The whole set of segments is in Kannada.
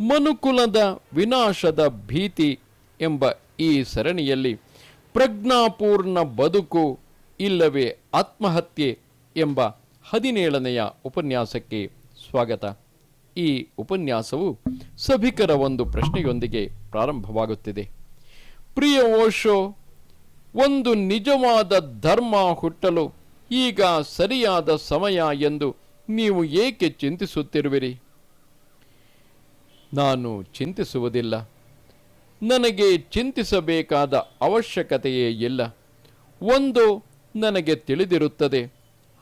ಮನುಕುಲದ ವಿನಾಶದ ಭೀತಿ ಎಂಬ ಈ ಸರಣಿಯಲ್ಲಿ ಪ್ರಜ್ಞಾಪೂರ್ಣ ಬದುಕು ಇಲ್ಲವೇ ಆತ್ಮಹತ್ಯೆ ಎಂಬ ಹದಿನೇಳನೆಯ ಉಪನ್ಯಾಸಕ್ಕೆ ಸ್ವಾಗತ. ಈ ಉಪನ್ಯಾಸವು ಸಭಿಕರ ಒಂದು ಪ್ರಶ್ನೆಯೊಂದಿಗೆ ಪ್ರಾರಂಭವಾಗುತ್ತಿದೆ. ಪ್ರಿಯ ಓಶೋ, ಒಂದು ನಿಜವಾದ ಧರ್ಮ ಹುಟ್ಟಲು ಈಗ ಸರಿಯಾದ ಸಮಯ ಎಂದು ನೀವು ಏಕೆ ಚಿಂತಿಸುತ್ತಿರುವಿರಿ? ನಾನು ಚಿಂತಿಸುವುದಿಲ್ಲ. ನನಗೆ ಚಿಂತಿಸಬೇಕಾದ ಅವಶ್ಯಕತೆಯೇ ಇಲ್ಲ. ಒಂದು ನನಗೆ ತಿಳಿದಿರುತ್ತದೆ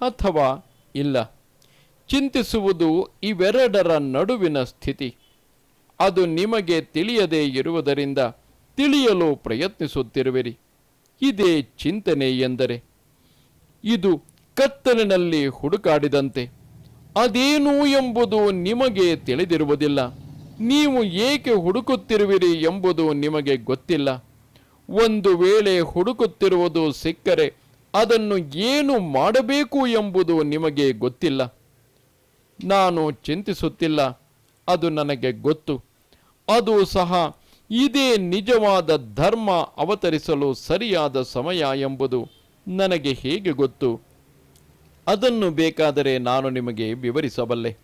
ಅಥವಾ ಇಲ್ಲ. ಚಿಂತಿಸುವುದು ಇವೆರಡರ ನಡುವಿನ ಸ್ಥಿತಿ. ಅದು ನಿಮಗೆ ತಿಳಿಯದೇ ಇರುವುದರಿಂದ ತಿಳಿಯಲು ಪ್ರಯತ್ನಿಸುತ್ತಿರುವಿರಿ. ಇದೇ ಚಿಂತನೆ ಎಂದರೆ, ಇದು ಕತ್ತಲಿನಲ್ಲಿ ಹುಡುಕಾಡಿದಂತೆ, ಅದೇನು ಎಂಬುದು ನಿಮಗೆ ತಿಳಿದಿರುವುದಿಲ್ಲ. ನೀವು ಏಕೆ ಹುಡುಕುತ್ತಿರುವಿರಿ ಎಂಬುದು ನಿಮಗೆ ಗೊತ್ತಿಲ್ಲ. ಒಂದು ವೇಳೆ ಹುಡುಕುತ್ತಿರುವುದು ಸಿಕ್ಕರೆ ಅದನ್ನು ಏನು ಮಾಡಬೇಕು ಎಂಬುದು ನಿಮಗೆ ಗೊತ್ತಿಲ್ಲ. ನಾನು ಚಿಂತಿಸುತ್ತಿಲ್ಲ, ಅದು ನನಗೆ ಗೊತ್ತು. ಅದು ಸಹ ಇದೇ ನಿಜವಾದ ಧರ್ಮ ಅವತರಿಸಲು ಸರಿಯಾದ ಸಮಯ ಎಂಬುದು ನನಗೆ ಹೇಗೆ ಗೊತ್ತು? ಅದನ್ನು ಬೇಕಾದರೆ ನಾನು ನಿಮಗೆ ವಿವರಿಸಬಲ್ಲೆ.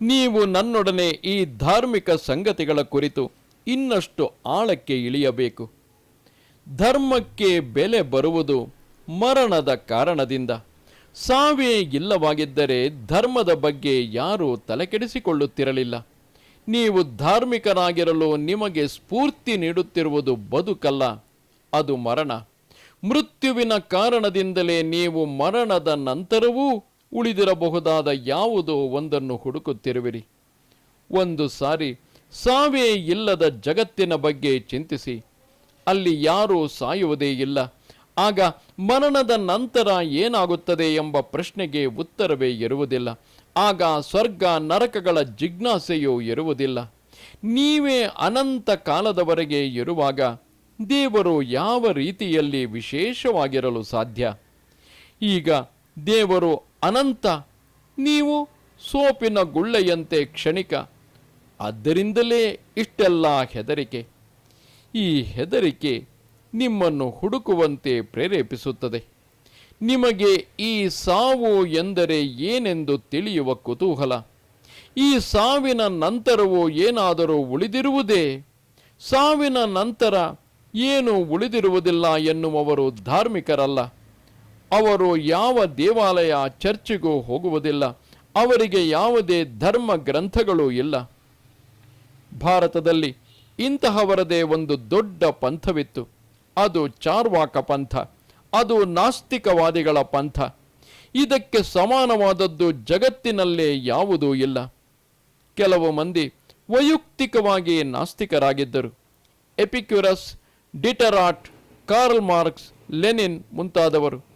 ನೀವು ನನ್ನೊಡನೆ ಈ ಧಾರ್ಮಿಕ ಸಂಗತಿಗಳ ಕುರಿತು ಇನ್ನಷ್ಟು ಆಳಕ್ಕೆ ಇಳಿಯಬೇಕು. ಧರ್ಮಕ್ಕೆ ಬೆಲೆ ಬರುವುದು ಮರಣದ ಕಾರಣದಿಂದ. ಸಾವೇ ಇಲ್ಲವಾಗಿದ್ದರೆ ಧರ್ಮದ ಬಗ್ಗೆ ಯಾರೂ ತಲೆಕೆಡಿಸಿಕೊಳ್ಳುತ್ತಿರಲಿಲ್ಲ. ನೀವು ಧಾರ್ಮಿಕರಾಗಿರಲು ನಿಮಗೆ ಸ್ಫೂರ್ತಿ ನೀಡುತ್ತಿರುವುದು ಬದುಕಲ್ಲ, ಅದು ಮರಣ. ಮೃತ್ಯುವಿನ ಕಾರಣದಿಂದಲೇ ನೀವು ಮರಣದ ನಂತರವೂ ಉಳಿದಿರಬಹುದಾದ ಯಾವುದೋ ಒಂದನ್ನು ಹುಡುಕುತ್ತಿರುವಿರಿ? ಒಂದು ಸಾರಿ ಸಾವೇ ಇಲ್ಲದ ಜಗತ್ತಿನ ಬಗ್ಗೆ ಚಿಂತಿಸಿ. ಅಲ್ಲಿ ಯಾರೂ ಸಾಯುವುದೇ ಇಲ್ಲ. ಆಗ ಮರಣದ ನಂತರ ಏನಾಗುತ್ತದೆ ಎಂಬ ಪ್ರಶ್ನೆಗೆ ಉತ್ತರವೇ ಇರುವುದಿಲ್ಲ. ಆಗ ಸ್ವರ್ಗ ನರಕಗಳ ಜಿಜ್ಞಾಸೆಯೂ ಇರುವುದಿಲ್ಲ. ನೀವೇ ಅನಂತ ಕಾಲದವರೆಗೆ ಇರುವಾಗ ದೇವರು ಯಾವ ರೀತಿಯಲ್ಲಿ ವಿಶೇಷವಾಗಿರಲು ಸಾಧ್ಯ? ಈಗ ದೇವರು ಅನಂತ, ನೀವು ಸೋಪಿನ ಗುಳ್ಳೆಯಂತೆ ಕ್ಷಣಿಕ. ಆದ್ದರಿಂದಲೇ ಇಷ್ಟೆಲ್ಲ ಹೆದರಿಕೆ. ಈ ಹೆದರಿಕೆ ನಿಮ್ಮನ್ನು ಹುಡುಕುವಂತೆ ಪ್ರೇರೇಪಿಸುತ್ತದೆ. ನಿಮಗೆ ಈ ಸಾವು ಎಂದರೆ ಏನೆಂದು ತಿಳಿಯುವ ಕುತೂಹಲ. ಈ ಸಾವಿನ ನಂತರವೂ ಏನಾದರೂ ಉಳಿದಿರುವುದೇ? ಸಾವಿನ ನಂತರ ಏನು ಉಳಿದಿರುವುದಿಲ್ಲ ಎನ್ನುವವರು ಧಾರ್ಮಿಕರಲ್ಲ. ಅವರು ಯಾವ ದೇವಾಲಯ ಚರ್ಚಿಗೂ ಹೋಗುವುದಿಲ್ಲ, ಅವರಿಗೆ ಯಾವುದೇ ಧರ್ಮ ಗ್ರಂಥಗಳು ಇಲ್ಲ. ಭಾರತದಲ್ಲಿ ಇಂತಹವರದೇ ಒಂದು ದೊಡ್ಡ ಪಂಥವಿತ್ತು. ಅದು ಚಾರ್ವಾಕ ಪಂಥ, ಅದು ನಾಸ್ತಿಕವಾದಿಗಳ ಪಂಥ. ಇದಕ್ಕೆ ಸಮಾನವಾದದ್ದು ಜಗತ್ತಿನಲ್ಲೇ ಯಾವುದೂ ಇಲ್ಲ. ಕೆಲವು ಮಂದಿ ವೈಯಕ್ತಿಕವಾಗಿ ನಾಸ್ತಿಕರಾಗಿದ್ದರು. Epicurus, Diderot, Karl Marx, Lenin ಮುಂತಾದವರು.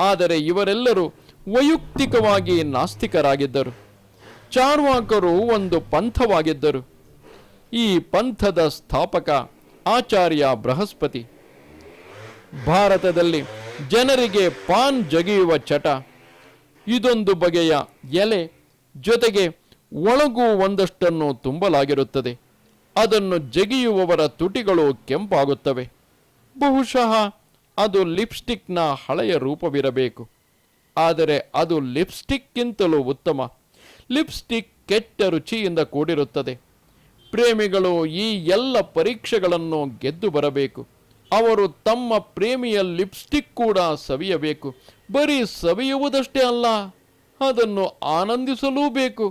ಆದರೆ ಇವರೆಲ್ಲರೂ ವೈಯಕ್ತಿಕವಾಗಿ ನಾಸ್ತಿಕರಾಗಿದ್ದರು. ಚಾರ್ವಾಕರು ಒಂದು ಪಂಥವಾಗಿದ್ದರು. ಈ ಪಂಥದ ಸ್ಥಾಪಕ ಆಚಾರ್ಯ ಬೃಹಸ್ಪತಿ. ಭಾರತದಲ್ಲಿ ಜನರಿಗೆ ಪಾನ್ ಜಗಿಯುವ ಚಟ. ಇದೊಂದು ಬಗೆಯ ಎಲೆ ಜೊತೆಗೆ ಒಳಗೂ ಒಂದಷ್ಟನ್ನು ತುಂಬಲಾಗಿರುತ್ತದೆ. ಅದನ್ನು ಜಗಿಯುವವರ ತುಟಿಗಳು ಕೆಂಪಾಗುತ್ತವೆ. ಬಹುಶಃ ಅದು ಲಿಪ್ಸ್ಟಿಕ್ನ ಹಳೆಯ ರೂಪವಿರಬೇಕು. ಆದರೆ ಅದು ಲಿಪ್ಸ್ಟಿಕ್ಗಿಂತಲೂ ಉತ್ತಮ. ಲಿಪ್ಸ್ಟಿಕ್ ಕೆಟ್ಟ ರುಚಿಯಿಂದ ಕೂಡಿರುತ್ತದೆ. ಪ್ರೇಮಿಗಳು ಈ ಎಲ್ಲ ಪರೀಕ್ಷೆಗಳನ್ನು ಗೆದ್ದು ಬರಬೇಕು. ಅವರು ತಮ್ಮ ಪ್ರೇಮಿಯ ಲಿಪ್ಸ್ಟಿಕ್ ಕೂಡ ಸವಿಯಬೇಕು. ಬರೀ ಸವಿಯುವುದಷ್ಟೇ ಅಲ್ಲ, ಅದನ್ನು ಆನಂದಿಸಲೂ ಬೇಕು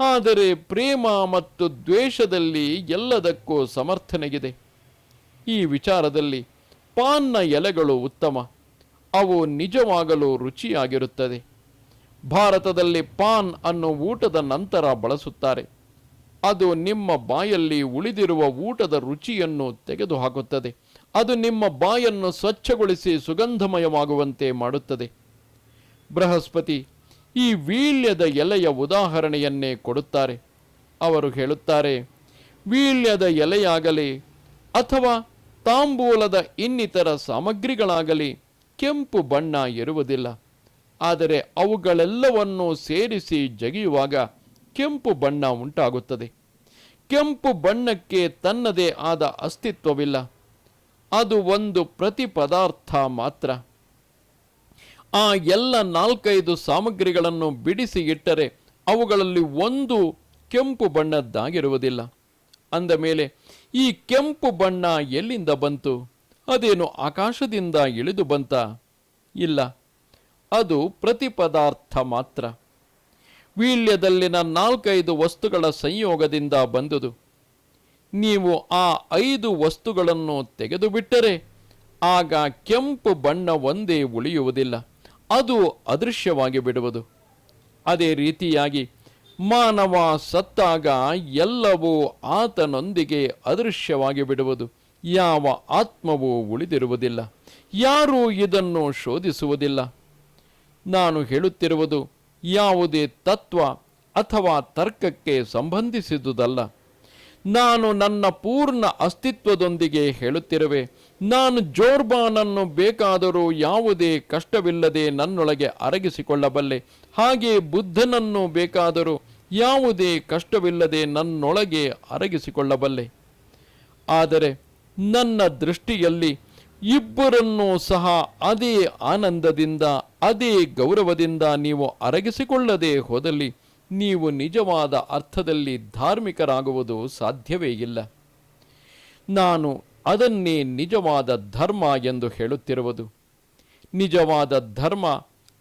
ಆದರೆ ಪ್ರೇಮ ಮತ್ತು ದ್ವೇಷದಲ್ಲಿ ಎಲ್ಲದಕ್ಕೂ ಸಮರ್ಥನೆಗಿದೆ. ಈ ವಿಚಾರದಲ್ಲಿ ಪಾನ್ನ ಎಲೆಗಳು ಉತ್ತಮ. ಅವು ನಿಜವಾಗಲು ರುಚಿಯಾಗಿರುತ್ತದೆ. ಭಾರತದಲ್ಲಿ ಪಾನ್ ಅನ್ನು ಊಟದ ನಂತರ ಬಳಸುತ್ತಾರೆ. ಅದು ನಿಮ್ಮ ಬಾಯಲ್ಲಿ ಉಳಿದಿರುವ ಊಟದ ರುಚಿಯನ್ನು ತೆಗೆದುಹಾಕುತ್ತದೆ. ಅದು ನಿಮ್ಮ ಬಾಯನ್ನು ಸ್ವಚ್ಛಗೊಳಿಸಿ ಸುಗಂಧಮಯವಾಗುವಂತೆ ಮಾಡುತ್ತದೆ. ಬೃಹಸ್ಪತಿ, ಈ ವೀಳ್ಯದ ಎಲೆಯ ಉದಾಹರಣೆಯನ್ನೇ ಕೊಡುತ್ತಾರೆ. ಅವರು ಹೇಳುತ್ತಾರೆ, ವೀಳ್ಯದ ಎಲೆಯಾಗಲಿ ಅಥವಾ ತಾಂಬೂಲದ ಇನ್ನಿತರ ಸಾಮಗ್ರಿಗಳಾಗಲಿ ಕೆಂಪು ಬಣ್ಣ ಇರುವುದಿಲ್ಲ. ಆದರೆ ಅವುಗಳೆಲ್ಲವನ್ನೂ ಸೇರಿಸಿ ಜಗಿಯುವಾಗ ಕೆಂಪು ಬಣ್ಣ ಉಂಟಾಗುತ್ತದೆ. ಕೆಂಪು ಬಣ್ಣಕ್ಕೆ ತನ್ನದೇ ಆದ ಅಸ್ತಿತ್ವವಿಲ್ಲ. ಅದು ಒಂದು ಪ್ರತಿ ಪದಾರ್ಥ ಮಾತ್ರ. ಆ ಎಲ್ಲ ನಾಲ್ಕೈದು ಸಾಮಗ್ರಿಗಳನ್ನು ಬಿಡಿಸಿ ಇಟ್ಟರೆ ಅವುಗಳಲ್ಲಿ ಒಂದು ಕೆಂಪು ಬಣ್ಣದ್ದಾಗಿರುವುದಿಲ್ಲ. ಅಂದ ಮೇಲೆ ಈ ಕೆಂಪು ಬಣ್ಣ ಎಲ್ಲಿಂದ ಬಂತು? ಅದೇನು ಆಕಾಶದಿಂದ ಇಳಿದು ಬಂತ? ಇಲ್ಲ, ಅದು ಪ್ರತಿಪದಾರ್ಥ ಮಾತ್ರ. ವೀಳ್ಯದಲ್ಲಿನ ನಾಲ್ಕೈದು ವಸ್ತುಗಳ ಸಂಯೋಗದಿಂದ ಬಂದುದು. ನೀವು ಆ ಐದು ವಸ್ತುಗಳನ್ನು ತೆಗೆದುಬಿಟ್ಟರೆ ಆಗ ಕೆಂಪು ಬಣ್ಣ ಒಂದೇ ಉಳಿಯುವುದಿಲ್ಲ, ಅದು ಅದೃಶ್ಯವಾಗಿ ಬಿಡುವುದು. ಅದೇ ರೀತಿಯಾಗಿ ಮಾನವ ಸತ್ತಾಗ ಎಲ್ಲವೂ ಆತನೊಂದಿಗೆ ಅದೃಶ್ಯವಾಗಿ ಬಿಡುವುದು. ಯಾವ ಆತ್ಮವೂ ಉಳಿದಿರುವುದಿಲ್ಲ. ಯಾರೂ ಇದನ್ನು ಶೋಧಿಸುವುದಿಲ್ಲ. ನಾನು ಹೇಳುತ್ತಿರುವುದು, ಯಾವುದೇ ತತ್ವ ಅಥವಾ ತರ್ಕಕ್ಕೆ ಸಂಬಂಧಿಸಿದುದಲ್ಲ. ನಾನು ನನ್ನ ಪೂರ್ಣ ಅಸ್ತಿತ್ವದೊಂದಿಗೆ ಹೇಳುತ್ತಿರುವೆ. ನಾನು ಜೋರ್ಬಾನನ್ನು ಬೇಕಾದರೂ ಯಾವುದೇ ಕಷ್ಟವಿಲ್ಲದೆ ನನ್ನೊಳಗೆ ಅರಗಿಸಿಕೊಳ್ಳಬಲ್ಲೆ. ಹಾಗೆ ಬುದ್ಧನನ್ನು ಬೇಕಾದರೂ ಯಾವುದೇ ಕಷ್ಟವಿಲ್ಲದೆ ನನ್ನೊಳಗೆ ಅರಗಿಸಿಕೊಳ್ಳಬಲ್ಲೆ. ಆದರೆ ನನ್ನ ದೃಷ್ಟಿಯಲ್ಲಿ ಇಬ್ಬರನ್ನೂ ಸಹ ಅದೇ ಆನಂದದಿಂದ, ಅದೇ ಗೌರವದಿಂದ ನೀವು ಅರಗಿಸಿಕೊಳ್ಳದೆ ಹೋದಲ್ಲಿ ನೀವು ನಿಜವಾದ ಅರ್ಥದಲ್ಲಿ ಧಾರ್ಮಿಕರಾಗುವುದು ಸಾಧ್ಯವೇ ಇಲ್ಲ. ನಾನು ಅದನ್ನೇ ನಿಜವಾದ ಧರ್ಮ ಎಂದು ಹೇಳುತ್ತಿರುವುದು. ನಿಜವಾದ ಧರ್ಮ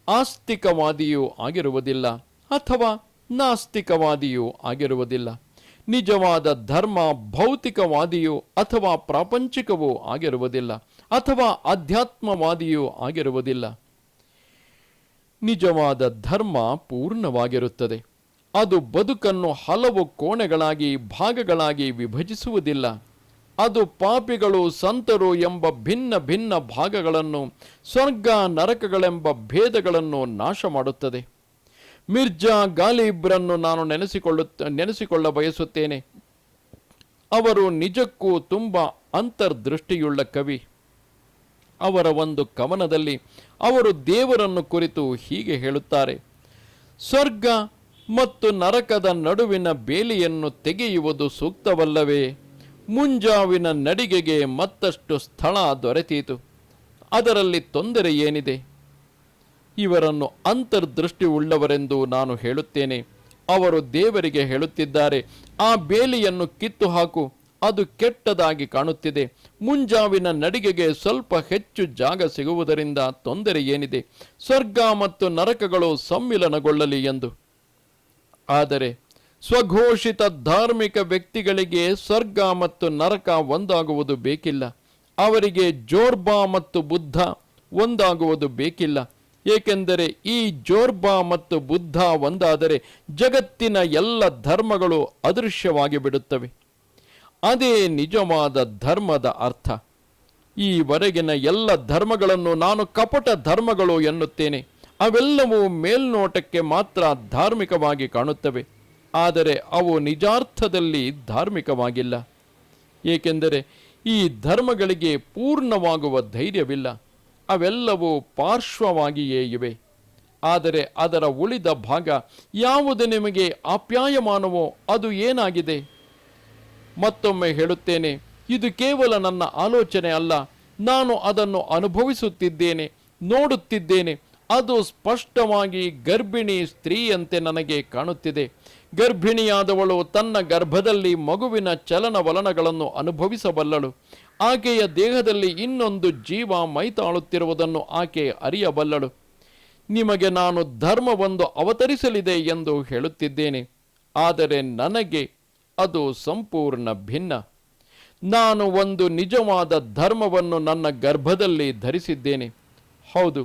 ಆಸ್ತಿಕವಾದಿಯೂ ಆಗಿರುವುದಿಲ್ಲ ಅಥವಾ ನಾಸ್ತಿಕವಾದಿಯೂ ಆಗಿರುವುದಿಲ್ಲ. ನಿಜವಾದ ಧರ್ಮ ಭೌತಿಕವಾದಿಯೂ ಅಥವಾ ಪ್ರಾಪಂಚಿಕವೂ ಆಗಿರುವುದಿಲ್ಲ ಅಥವಾ ಅಧ್ಯಾತ್ಮವಾದಿಯೂ ಆಗಿರುವುದಿಲ್ಲ. ನಿಜವಾದ ಧರ್ಮ ಪೂರ್ಣವಾಗಿರುತ್ತದೆ. ಅದು ಬದುಕನ್ನು ಹಲವು ಕೋಣೆಗಳಾಗಿ, ಭಾಗಗಳಾಗಿ ವಿಭಜಿಸುವುದಿಲ್ಲ. ಅದು ಪಾಪಿಗಳು ಸಂತರು ಎಂಬ ಭಿನ್ನ ಭಿನ್ನ ಭಾಗಗಳನ್ನು, ಸ್ವರ್ಗ ನರಕಗಳೆಂಬ ಭೇದಗಳನ್ನು ನಾಶ ಮಾಡುತ್ತದೆ. ಮಿರ್ಜಾ ಗಾಲಿಬ್ರನ್ನು ನಾನು ನೆನೆಸಿಕೊಳ್ಳುತ್ತ, ನೆನೆಸಿಕೊಳ್ಳ ಬಯಸುತ್ತೇನೆ. ಅವರು ನಿಜಕ್ಕೂ ತುಂಬ ಅಂತರ್ದೃಷ್ಟಿಯುಳ್ಳ ಕವಿ. ಅವರ ಒಂದು ಕವನದಲ್ಲಿ ಅವರು ದೇವರನ್ನು ಕುರಿತು ಹೀಗೆ ಹೇಳುತ್ತಾರೆ. ಸ್ವರ್ಗ ಮತ್ತು ನರಕದ ನಡುವಿನ ಬೇಲಿಯನ್ನು ತೆಗೆಯುವುದು ಸೂಕ್ತವಲ್ಲವೇ? ಮುಂಜಾವಿನ ನಡಿಗೆಗೆ ಮತ್ತಷ್ಟು ಸ್ಥಳ ದೊರೆತೀತು. ಅದರಲ್ಲಿ ತೊಂದರೆ ಏನಿದೆ? ಇವರನ್ನು ಅಂತರ್ದೃಷ್ಟಿ ಉಳ್ಳವರೆಂದು ನಾನು ಹೇಳುತ್ತೇನೆ. ಅವರು ದೇವರಿಗೆ ಹೇಳುತ್ತಿದ್ದಾರೆ, ಆ ಬೇಲಿಯನ್ನು ಕಿತ್ತು ಹಾಕು ಅದು ಕೆಟ್ಟದಾಗಿ ಕಾಣುತ್ತಿದೆ. ಮುಂಜಾವಿನ ನಡಿಗೆಗೆ ಸ್ವಲ್ಪ ಹೆಚ್ಚು ಜಾಗ ಸಿಗುವುದರಿಂದ ತೊಂದರೆ ಏನಿದೆ? ಸ್ವರ್ಗ ಮತ್ತು ನರಕಗಳು ಸಮ್ಮಿಲನಗೊಳ್ಳಲಿ ಎಂದು. ಆದರೆ ಸ್ವಘೋಷಿತ ಧಾರ್ಮಿಕ ವ್ಯಕ್ತಿಗಳಿಗೆ ಸ್ವರ್ಗ ಮತ್ತು ನರಕ ಒಂದಾಗುವುದು ಬೇಕಿಲ್ಲ. ಅವರಿಗೆ ಜೋರ್ಬಾ ಮತ್ತು ಬುದ್ಧ ಒಂದಾಗುವುದು ಬೇಕಿಲ್ಲ. ಏಕೆಂದರೆ ಈ ಜೋರ್ಬಾ ಮತ್ತು ಬುದ್ಧ ಒಂದಾದರೆ ಜಗತ್ತಿನ ಎಲ್ಲ ಧರ್ಮಗಳು ಅದೃಶ್ಯವಾಗಿ ಬಿಡುತ್ತವೆ. ಅದೇ ನಿಜವಾದ ಧರ್ಮದ ಅರ್ಥ. ಈವರೆಗಿನ ಎಲ್ಲ ಧರ್ಮಗಳನ್ನು ನಾನು ಕಪಟ ಧರ್ಮಗಳು ಎನ್ನುತ್ತೇನೆ. ಅವೆಲ್ಲವೂ ಮೇಲ್ನೋಟಕ್ಕೆ ಮಾತ್ರ ಧಾರ್ಮಿಕವಾಗಿ ಕಾಣುತ್ತವೆ. ಆದರೆ ಅವು ನಿಜಾರ್ಥದಲ್ಲಿ ಧಾರ್ಮಿಕವಾಗಿಲ್ಲ. ಏಕೆಂದರೆ ಈ ಧರ್ಮಗಳಿಗೆ ಪೂರ್ಣವಾಗುವ ಧೈರ್ಯವಿಲ್ಲ. ಅವೆಲ್ಲವೂ ಪಾರ್ಶ್ವವಾಗಿಯೇ ಇವೆ. ಆದರೆ ಅದರ ಉಳಿದ ಭಾಗ ಯಾವುದು ನಿಮಗೆ ಆಪ್ಯಾಯಮಾನವೋ ಅದು ಏನಾಗಿದೆ? ಮತ್ತೊಮ್ಮೆ ಹೇಳುತ್ತೇನೆ, ಇದು ಕೇವಲ ನನ್ನ ಆಲೋಚನೆ ಅಲ್ಲ. ನಾನು ಅದನ್ನು ಅನುಭವಿಸುತ್ತಿದ್ದೇನೆ, ನೋಡುತ್ತಿದ್ದೇನೆ. ಅದು ಸ್ಪಷ್ಟವಾಗಿ ಗರ್ಭಿಣಿ ಸ್ತ್ರೀಯಂತೆ ನನಗೆ ಕಾಣುತ್ತಿದೆ. ಗರ್ಭಿಣಿಯಾದವಳು ತನ್ನ ಗರ್ಭದಲ್ಲಿ ಮಗುವಿನ ಚಲನವಲನಗಳನ್ನು ಅನುಭವಿಸಬಲ್ಲಳು. ಆಕೆಯ ದೇಹದಲ್ಲಿ ಇನ್ನೊಂದು ಜೀವ ಮೈತಾಳುತ್ತಿರುವುದನ್ನು ಆಕೆ ಅರಿಯಬಲ್ಲಳು. ನಿಮಗೆ ನಾನು ಧರ್ಮವೊಂದು ಅವತರಿಸಲಿದೆ ಎಂದು ಹೇಳುತ್ತಿದ್ದೇನೆ. ಆದರೆ ನನಗೆ ಅದು ಸಂಪೂರ್ಣ ಭಿನ್ನ. ನಾನು ಒಂದು ನಿಜವಾದ ಧರ್ಮವನ್ನು ನನ್ನ ಗರ್ಭದಲ್ಲಿ ಧರಿಸಿದ್ದೇನೆ. ಹೌದು,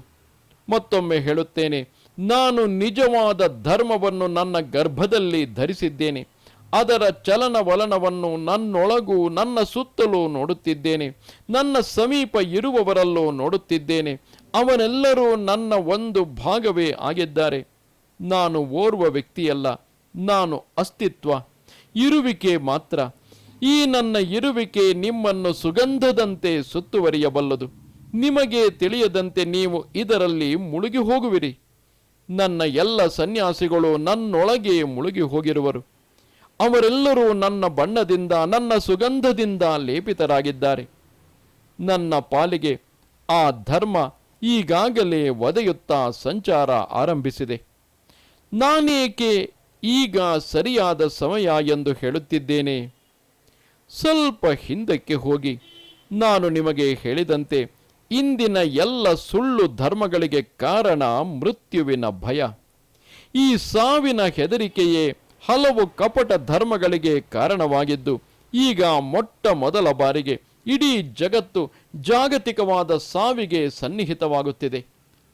ಮತ್ತೊಮ್ಮೆ ಹೇಳುತ್ತೇನೆ. ನಾನು ನಿಜವಾದ ಧರ್ಮವನ್ನು ನನ್ನ ಗರ್ಭದಲ್ಲಿ ಧರಿಸಿದ್ದೇನೆ. ಅದರ ಚಲನವಲನವನ್ನು ನನ್ನೊಳಗೂ, ನನ್ನ ಸುತ್ತಲೂ ನೋಡುತ್ತಿದ್ದೇನೆ. ನನ್ನ ಸಮೀಪ ಇರುವವರಲ್ಲೂ ನೋಡುತ್ತಿದ್ದೇನೆ. ಅವನೆಲ್ಲರೂ ನನ್ನ ಒಂದು ಭಾಗವೇ ಆಗಿದ್ದಾರೆ. ನಾನು ಓರ್ವ ವ್ಯಕ್ತಿಯಲ್ಲ, ನಾನು ಅಸ್ತಿತ್ವ. ಇರುವಿಕೆ ಮಾತ್ರ. ಈ ನನ್ನ ಇರುವಿಕೆ ನಿಮ್ಮನ್ನು ಸುಗಂಧದಂತೆ ಸುತ್ತುವರಿಯಬಲ್ಲದು. ನಿಮಗೆ ತಿಳಿಯದಂತೆ ನೀವು ಇದರಲ್ಲಿ ಮುಳುಗಿ ಹೋಗುವಿರಿ. ನನ್ನ ಎಲ್ಲ ಸನ್ಯಾಸಿಗಳು ನನ್ನೊಳಗೆ ಮುಳುಗಿ ಹೋಗಿರುವರು. ಅವರೆಲ್ಲರೂ ನನ್ನ ಬಣ್ಣದಿಂದ, ನನ್ನ ಸುಗಂಧದಿಂದ ಲೇಪಿತರಾಗಿದ್ದಾರೆ. ನನ್ನ ಪಾಲಿಗೆ ಆ ಧರ್ಮ ಈಗಾಗಲೇ ಒದೆಯುತ್ತಾ ಸಂಚಾರ ಆರಂಭಿಸಿದೆ. ನಾನೇಕೆ ಈಗ ಸರಿಯಾದ ಸಮಯ ಎಂದು ಹೇಳುತ್ತಿದ್ದೇನೆ? ಸ್ವಲ್ಪ ಹಿಂದಕ್ಕೆ ಹೋಗಿ, ನಾನು ನಿಮಗೆ ಹೇಳಿದಂತೆ ಇಂದಿನ ಎಲ್ಲ ಸುಳ್ಳು ಧರ್ಮಗಳಿಗೆ ಕಾರಣ ಮೃತ್ಯುವಿನ ಭಯ. ಈ ಸಾವಿನ ಹೆದರಿಕೆಯೇ ಹಲವು ಕಪಟ ಧರ್ಮಗಳಿಗೆ ಕಾರಣವಾಗಿದ್ದು, ಈಗ ಮೊಟ್ಟ ಮೊದಲ ಬಾರಿಗೆ ಇಡೀ ಜಗತ್ತು ಜಾಗತಿಕವಾದ ಸಾವಿಗೆ ಸನ್ನಿಹಿತವಾಗುತ್ತಿದೆ.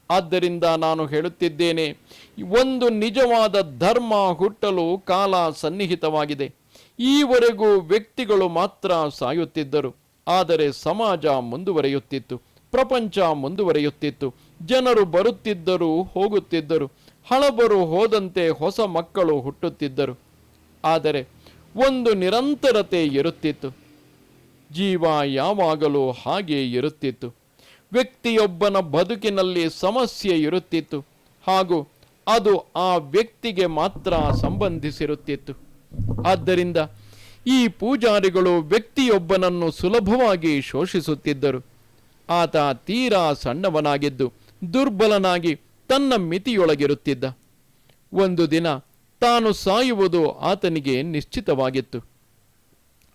ಆದ್ದರಿಂದ ನಾನು ಹೇಳುತ್ತಿದ್ದೇನೆ, ಒಂದು ನಿಜವಾದ ಧರ್ಮ ಹುಟ್ಟಲು ಕಾಲ ಸನ್ನಿಹಿತವಾಗಿದೆ. ಈವರೆಗೂ ವ್ಯಕ್ತಿಗಳು ಮಾತ್ರ ಸಾಯುತ್ತಿದ್ದರು, ಆದರೆ ಸಮಾಜ ಮುಂದುವರಿಯುತ್ತಿತ್ತು. ಪ್ರಪಂಚ ಮುಂದುವರಿಯುತ್ತಿತ್ತು. ಜನರು ಬರುತ್ತಿದ್ದರು ಹೋಗುತ್ತಿದ್ದರು. ಹಳಬರು ಹೋದಂತೆ ಹೊಸ ಮಕ್ಕಳು ಹುಟ್ಟುತ್ತಿದ್ದರು. ಆದರೆ ಒಂದು ನಿರಂತರತೆ ಇರುತ್ತಿತ್ತು. ಜೀವ ಯಾವಾಗಲೂ ಹಾಗೆ ಇರುತ್ತಿತ್ತು. ವ್ಯಕ್ತಿಯೊಬ್ಬನ ಬದುಕಿನಲ್ಲಿ ಸಮಸ್ಯೆ ಇರುತ್ತಿತ್ತು. ಹಾಗೂ ಅದು ಆ ವ್ಯಕ್ತಿಗೆ ಮಾತ್ರ ಸಂಬಂಧಿಸಿರುತ್ತಿತ್ತು. ಆದ್ದರಿಂದ ಈ ಪೂಜಾರಿಗಳು ವ್ಯಕ್ತಿಯೊಬ್ಬನನ್ನು ಸುಲಭವಾಗಿ ಶೋಷಿಸುತ್ತಿದ್ದರು. ಆತ ತೀರಾ ಸಣ್ಣವನಾಗಿದ್ದು ದುರ್ಬಲನಾಗಿ ತನ್ನ ಮಿತಿಯೊಳಗಿರುತ್ತಿದ್ದ. ಒಂದು ದಿನ ತಾನು ಸಾಯುವುದು ಆತನಿಗೆ ನಿಶ್ಚಿತವಾಗಿತ್ತು.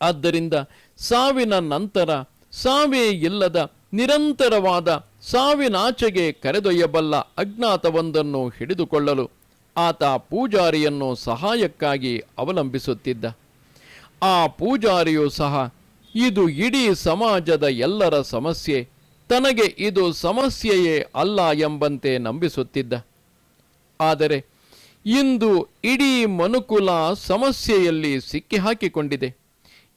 ಆದ್ದರಿಂದ ಸಾವಿನ ನಂತರ ಸಾವೇ ಇಲ್ಲದ ನಿರಂತರವಾದ ಸಾವಿನಾಚೆಗೆ ಕರೆದೊಯ್ಯಬಲ್ಲ ಅಜ್ಞಾತವೊಂದನ್ನು ಹಿಡಿದುಕೊಳ್ಳಲು ಆತ ಪೂಜಾರಿಯನ್ನು ಸಹಾಯಕ್ಕಾಗಿ ಅವಲಂಬಿಸುತ್ತಿದ್ದ. ಆ ಪೂಜಾರಿಯು ಸಹ, ಇದು ಇಡೀ ಸಮಾಜದ ಎಲ್ಲರ ಸಮಸ್ಯೆ ತನಗೆ ಇದು ಸಮಸ್ಯೆಯೇ ಅಲ್ಲ ಎಂಬಂತೆ ನಂಬಿಸುತ್ತಿದ್ದ. ಆದರೆ ಇಂದು ಇಡೀ ಮನುಕುಲ ಸಮಸ್ಯೆಯಲ್ಲಿ ಸಿಕ್ಕಿಹಾಕಿಕೊಂಡಿದೆ.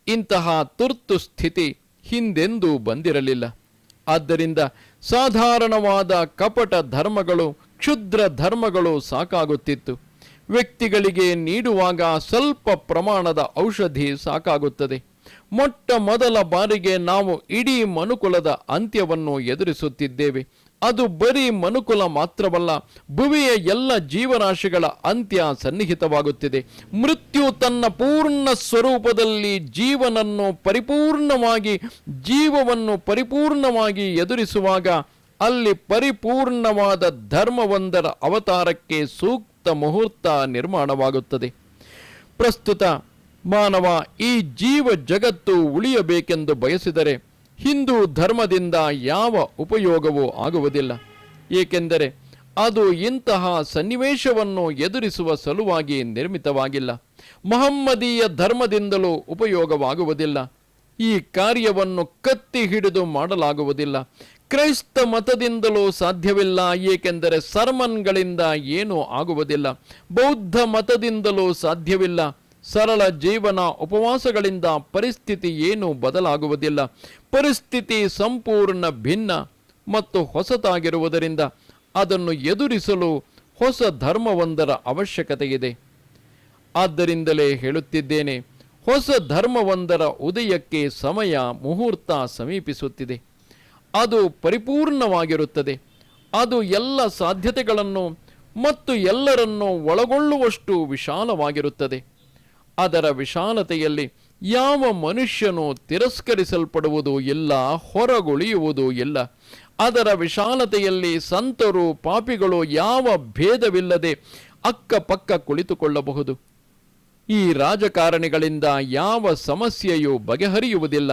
ಇಂತಹ ತುರ್ತು ಸ್ಥಿತಿ ಹಿಂದೆಂದೂ ಬಂದಿರಲಿಲ್ಲ. ಆದ್ದರಿಂದ ಸಾಧಾರಣವಾದ ಕಪಟ ಧರ್ಮಗಳು, ಕ್ಷುದ್ರ ಧರ್ಮಗಳು ಸಾಕಾಗುತ್ತಿತ್ತು. ವ್ಯಕ್ತಿಗಳಿಗೆ ನೀಡುವಾಗ ಸ್ವಲ್ಪ ಪ್ರಮಾಣದ ಔಷಧಿ ಸಾಕಾಗುತ್ತದೆ. ಮೊಟ್ಟ ಮೊದಲ ಬಾರಿಗೆ ನಾವು ಇಡೀ ಮನುಕುಲದ ಅಂತ್ಯವನ್ನು ಎದುರಿಸುತ್ತಿದ್ದೇವೆ. ಅದು ಬರೀ ಮನುಕುಲ ಮಾತ್ರವಲ್ಲ, ಭುವಿಯ ಎಲ್ಲ ಜೀವರಾಶಿಗಳ ಅಂತ್ಯ ಸನ್ನಿಹಿತವಾಗುತ್ತಿದೆ. ಮೃತ್ಯು ತನ್ನ ಪೂರ್ಣ ಸ್ವರೂಪದಲ್ಲಿ ಜೀವನನ್ನು ಪರಿಪೂರ್ಣವಾಗಿ, ಜೀವವನ್ನು ಪರಿಪೂರ್ಣವಾಗಿ ಎದುರಿಸುವಾಗ ಅಲ್ಲಿ ಪರಿಪೂರ್ಣವಾದ ಧರ್ಮವೊಂದರ ಅವತಾರಕ್ಕೆ ಸೂಕ್ತ ಮುಹೂರ್ತ ನಿರ್ಮಾಣವಾಗುತ್ತದೆ. ಪ್ರಸ್ತುತ ಮಾನವ ಈ ಜೀವ ಜಗತ್ತು ಉಳಿಯಬೇಕೆಂದು ಬಯಸಿದರೆ ಹಿಂದೂ ಧರ್ಮದಿಂದ ಯಾವ ಉಪಯೋಗವೂ ಆಗುವುದಿಲ್ಲ. ಏಕೆಂದರೆ ಅದು ಇಂತಹ ಸನ್ನಿವೇಶವನ್ನು ಎದುರಿಸುವ ಸಲುವಾಗಿ ನಿರ್ಮಿತವಾಗಿಲ್ಲ. ಮಹಮ್ಮದೀಯ ಧರ್ಮದಿಂದಲೂ ಉಪಯೋಗವಾಗುವುದಿಲ್ಲ. ಈ ಕಾರ್ಯವನ್ನು ಕತ್ತಿ ಹಿಡಿದು ಮಾಡಲಾಗುವುದಿಲ್ಲ. ಕ್ರೈಸ್ತ ಮತದಿಂದಲೂ ಸಾಧ್ಯವಿಲ್ಲ. ಏಕೆಂದರೆ ಸರ್ಮನ್ಗಳಿಂದ ಏನೂ ಆಗುವುದಿಲ್ಲ. ಬೌದ್ಧ ಮತದಿಂದಲೂ ಸಾಧ್ಯವಿಲ್ಲ. ಸರಳ ಜೀವನ ಉಪವಾಸಗಳಿಂದ ಪರಿಸ್ಥಿತಿ ಏನೂ ಬದಲಾಗುವುದಿಲ್ಲ. ಪರಿಸ್ಥಿತಿ ಸಂಪೂರ್ಣ ಭಿನ್ನ ಮತ್ತು ಹೊಸತಾಗಿರುವುದರಿಂದ ಅದನ್ನು ಎದುರಿಸಲು ಹೊಸ ಧರ್ಮವೊಂದರ ಅವಶ್ಯಕತೆ ಇದೆ. ಆದ್ದರಿಂದಲೇ ಹೇಳುತ್ತಿದ್ದೇನೆ, ಹೊಸ ಧರ್ಮವೊಂದರ ಉದಯಕ್ಕೆ ಸಮಯ ಮುಹೂರ್ತ ಸಮೀಪಿಸುತ್ತಿದೆ. ಅದು ಪರಿಪೂರ್ಣವಾಗಿರುತ್ತದೆ. ಅದು ಎಲ್ಲ ಸಾಧ್ಯತೆಗಳನ್ನು ಮತ್ತು ಎಲ್ಲರನ್ನೂ ಒಳಗೊಳ್ಳುವಷ್ಟು ವಿಶಾಲವಾಗಿರುತ್ತದೆ. ಅದರ ವಿಶಾಲತೆಯಲ್ಲಿ ಯಾವ ಮನುಷ್ಯನು ತಿರಸ್ಕರಿಸಲ್ಪಡುವುದು ಇಲ್ಲ, ಹೊರಗುಳಿಯುವುದು ಇಲ್ಲ, ಅದರ ವಿಶಾಲತೆಯಲ್ಲಿ ಸಂತರು, ಪಾಪಿಗಳು ಯಾವ ಭೇದವಿಲ್ಲದೆ ಅಕ್ಕಪಕ್ಕ ಕುಳಿತುಕೊಳ್ಳಬಹುದು. ಈ ರಾಜಕಾರಣಿಗಳಿಂದ ಯಾವ ಸಮಸ್ಯೆಯೂ ಬಗೆಹರಿಯುವುದಿಲ್ಲ.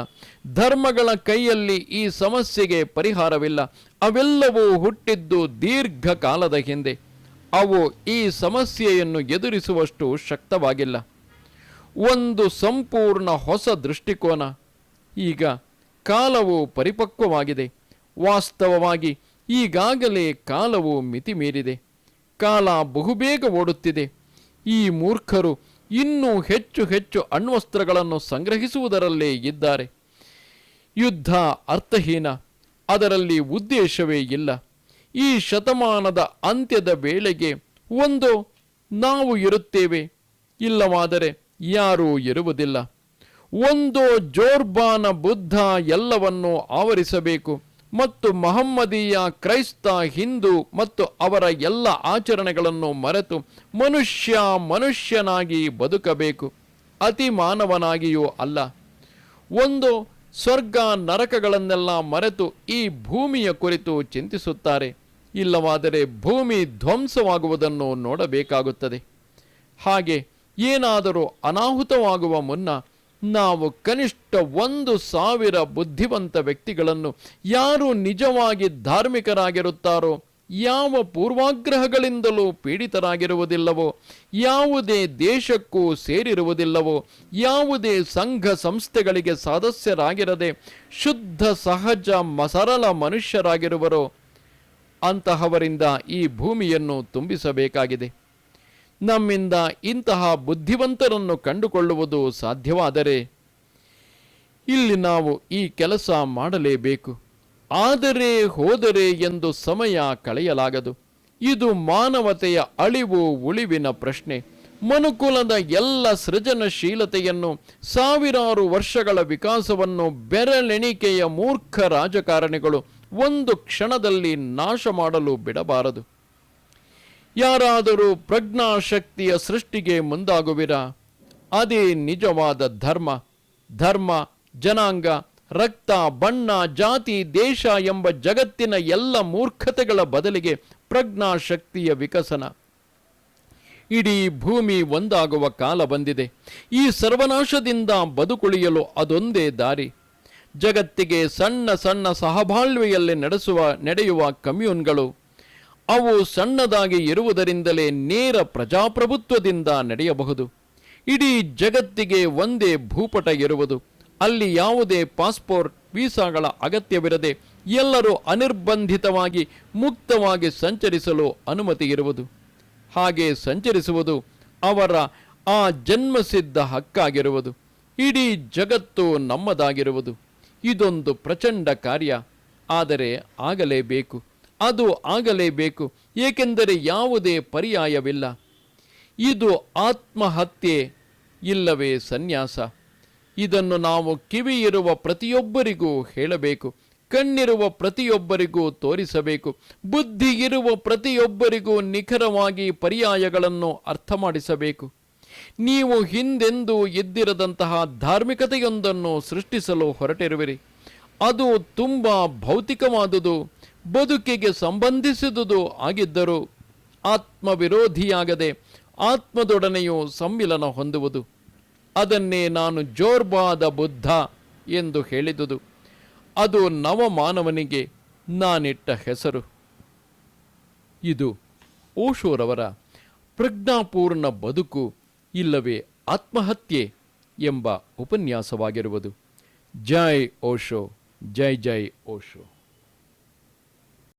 ಧರ್ಮಗಳ ಕೈಯಲ್ಲಿ ಈ ಸಮಸ್ಯೆಗೆ ಪರಿಹಾರವಿಲ್ಲ. ಅವೆಲ್ಲವೂ ಹುಟ್ಟಿದ್ದು ದೀರ್ಘಕಾಲದ ಹಿಂದೆ. ಅವು ಈ ಸಮಸ್ಯೆಯನ್ನು ಎದುರಿಸುವಷ್ಟು ಶಕ್ತವಾಗಿಲ್ಲ. ಒಂದು ಸಂಪೂರ್ಣ ಹೊಸ ದೃಷ್ಟಿಕೋನ. ಈಗ ಕಾಲವು ಪರಿಪಕ್ವವಾಗಿದೆ. ವಾಸ್ತವವಾಗಿ ಈಗಾಗಲೇ ಕಾಲವು ಮಿತಿ ಮೀರಿದೆ ಕಾಲ ಬಹುಬೇಗ ಓಡುತ್ತಿದೆ. ಈ ಮೂರ್ಖರು ಇನ್ನೂ ಹೆಚ್ಚು ಹೆಚ್ಚು ಅಣ್ವಸ್ತ್ರಗಳನ್ನು ಸಂಗ್ರಹಿಸುವುದರಲ್ಲೇ ಇದ್ದಾರೆ. ಯುದ್ಧ ಅರ್ಥಹೀನ. ಅದರಲ್ಲಿ ಉದ್ದೇಶವೇ ಇಲ್ಲ. ಈ ಶತಮಾನದ ಅಂತ್ಯದ ವೇಳೆಗೆ ಒಂದು ನಾವು ಇರುತ್ತೇವೆ. ಇಲ್ಲವಾದರೆ ಯಾರೂ ಇರುವುದಿಲ್ಲ ಒಂದು ಜೋರ್ಬಾನ ಬುದ್ಧ ಎಲ್ಲವನ್ನೂ ಆವರಿಸಬೇಕು. ಮತ್ತು ಮಹಮ್ಮದೀಯ ಕ್ರೈಸ್ತ ಹಿಂದೂ ಮತ್ತು ಅವರ ಎಲ್ಲ ಆಚರಣೆಗಳನ್ನು ಮರೆತು ಮನುಷ್ಯ ಮನುಷ್ಯನಾಗಿ ಬದುಕಬೇಕು. ಅತಿ ಮಾನವನಾಗಿಯೂ ಅಲ್ಲ. ಒಂದು ಸ್ವರ್ಗ ನರಕಗಳನ್ನೆಲ್ಲ ಮರೆತು ಈ ಭೂಮಿಯ ಕುರಿತು ಚಿಂತಿಸುತ್ತಾರೆ. ಇಲ್ಲವಾದರೆ ಭೂಮಿ ಧ್ವಂಸವಾಗುವುದನ್ನು ನೋಡಬೇಕಾಗುತ್ತದೆ. ಹಾಗೆ ಏನಾದರೂ ಅನಾಹುತವಾಗುವ ಮುನ್ನ ನಾವು ಕನಿಷ್ಠ ಒಂದು ಸಾವಿರ ಬುದ್ಧಿವಂತ ವ್ಯಕ್ತಿಗಳನ್ನು ಯಾರು ನಿಜವಾಗಿ ಧಾರ್ಮಿಕರಾಗಿರುತ್ತಾರೋ, ಯಾವ ಪೂರ್ವಾಗ್ರಹಗಳಿಂದಲೂ ಪೀಡಿತರಾಗಿರುವುದಿಲ್ಲವೋ, ಯಾವುದೇ ದೇಶಕ್ಕೂ ಸೇರಿರುವುದಿಲ್ಲವೋ, ಯಾವುದೇ ಸಂಘ ಸಂಸ್ಥೆಗಳಿಗೆ ಸದಸ್ಯರಾಗಿರದೆ ಶುದ್ಧ, ಸಹಜ ಸರಳ ಮನುಷ್ಯರಾಗಿರುವರೋ, ಅಂತಹವರಿಂದ ಈ ಭೂಮಿಯನ್ನು ತುಂಬಿಸಬೇಕಾಗಿದೆ. ನಮ್ಮಿಂದ ಇಂತಹ ಬುದ್ಧಿವಂತರನ್ನು ಕಂಡುಕೊಳ್ಳುವುದು ಸಾಧ್ಯವಾದರೆ ಇಲ್ಲಿ ನಾವು ಈ ಕೆಲಸ ಮಾಡಲೇಬೇಕು. ಆದರೆ ಹೋದರೆ ಎಂದು ಸಮಯ ಕಳೆಯಲಾಗದು. ಇದು ಮಾನವತೆಯ ಅಳಿವು ಉಳಿವಿನ ಪ್ರಶ್ನೆ. ಮನುಕುಲದ ಎಲ್ಲ ಸೃಜನಶೀಲತೆಯನ್ನು ಸಾವಿರಾರು ವರ್ಷಗಳ ವಿಕಾಸವನ್ನು ಬೆರಳೆಣಿಕೆಯ ಮೂರ್ಖ ರಾಜಕಾರಣಿಗಳು ಒಂದು ಕ್ಷಣದಲ್ಲಿ ನಾಶ ಮಾಡಲು ಬಿಡಬಾರದು. ಯಾರಾದರೂ ಪ್ರಜ್ಞಾಶಕ್ತಿಯ ಸೃಷ್ಟಿಗೆ ಮುಂದಾಗುವಿರಾ? ಅದೇ ನಿಜವಾದ ಧರ್ಮ. ಧರ್ಮ, ಜನಾಂಗ, ರಕ್ತ, ಬಣ್ಣ, ಜಾತಿ, ದೇಶ ಎಂಬ ಜಗತ್ತಿನ ಎಲ್ಲ ಮೂರ್ಖತೆಗಳ ಬದಲಿಗೆ ಪ್ರಜ್ಞಾಶಕ್ತಿಯ ವಿಕಸನ. ಇಡೀ ಭೂಮಿ ಒಂದಾಗುವ ಕಾಲ ಬಂದಿದೆ. ಈ ಸರ್ವನಾಶದಿಂದ ಬದುಕುಳಿಯಲು ಅದೊಂದೇ ದಾರಿ. ಜಗತ್ತಿಗೆ ಸಣ್ಣ ಸಣ್ಣ ಸಹಬಾಳ್ವೆಯಲ್ಲಿ ನಡೆಸುವ ನಡೆಯುವ ಕಮ್ಯೂನ್ಗಳು ಅವು ಸಣ್ಣದಾಗಿ ಇರುವುದರಿಂದಲೇ ನೇರ ಪ್ರಜಾಪ್ರಭುತ್ವದಿಂದ ನಡೆಯಬಹುದು. ಇಡೀ ಜಗತ್ತಿಗೆ ಒಂದೇ ಭೂಪಟ ಇರುವುದು. ಅಲ್ಲಿ ಯಾವುದೇ ಪಾಸ್ಪೋರ್ಟ್, ವೀಸಾಗಳ ಅಗತ್ಯವಿರದೆ ಎಲ್ಲರೂ ಅನಿರ್ಬಂಧಿತವಾಗಿ ಮುಕ್ತವಾಗಿ ಸಂಚರಿಸಲು ಅನುಮತಿ ಇರುವುದು. ಹಾಗೆ ಸಂಚರಿಸುವುದು ಅವರ ಆ ಜನ್ಮಸಿದ್ಧ ಹಕ್ಕಾಗಿರುವುದು. ಇಡೀ ಜಗತ್ತು ನಮ್ಮದಾಗಿರುವುದು. ಇದೊಂದು ಪ್ರಚಂಡ ಕಾರ್ಯ. ಆದರೆ ಆಗಲೇಬೇಕು. ಅದು ಆಗಲೇಬೇಕು, ಏಕೆಂದರೆ ಯಾವುದೇ ಪರ್ಯಾಯವಿಲ್ಲ. ಇದು ಆತ್ಮಹತ್ಯೆ ಇಲ್ಲವೇ ಸನ್ಯಾಸ. ಇದನ್ನು ನಾವು ಕಿವಿ ಇರುವ ಪ್ರತಿಯೊಬ್ಬರಿಗೂ ಹೇಳಬೇಕು, ಕಣ್ಣಿರುವ ಪ್ರತಿಯೊಬ್ಬರಿಗೂ ತೋರಿಸಬೇಕು ಬುದ್ಧಿ ಇರುವ ಪ್ರತಿಯೊಬ್ಬರಿಗೂ ನಿಖರವಾಗಿ ಪರ್ಯಾಯಗಳನ್ನು ಅರ್ಥ ಮಾಡಿಸಬೇಕು ನೀವು ಹಿಂದೆಂದು ಇದ್ದಿರದಂತಹ ಧಾರ್ಮಿಕತೆಯೊಂದನ್ನು ಸೃಷ್ಟಿಸಲು ಹೊರಟಿರುವಿರಿ. ಅದು ತುಂಬ ಭೌತಿಕವಾದುದು. ಬದುಕಿಗೆ ಸಂಬಂಧಿಸಿದುದು ಆಗಿದ್ದರೂ ಆತ್ಮವಿರೋಧಿಯಾಗದೆ ಆತ್ಮದೊಡನೆಯೂ ಸಮ್ಮಿಲನ ಹೊಂದುವುದು. ಅದನ್ನೇ ನಾನು ಜೋರ್ಬಾದ ಬುದ್ಧ ಎಂದು ಹೇಳಿದುದು. ಅದು ನವಮಾನವನಿಗೆ ನಾನಿಟ್ಟ ಹೆಸರು. ಇದು ಓಶೋರವರ ಪ್ರಜ್ಞಾಪೂರ್ಣ ಬದುಕು ಇಲ್ಲವೇ ಆತ್ಮಹತ್ಯೆ ಎಂಬ ಉಪನ್ಯಾಸವಾಗಿರುವುದು. ಜೈ ಓಶೋ, ಜೈ ಜೈ ಓಶೋ.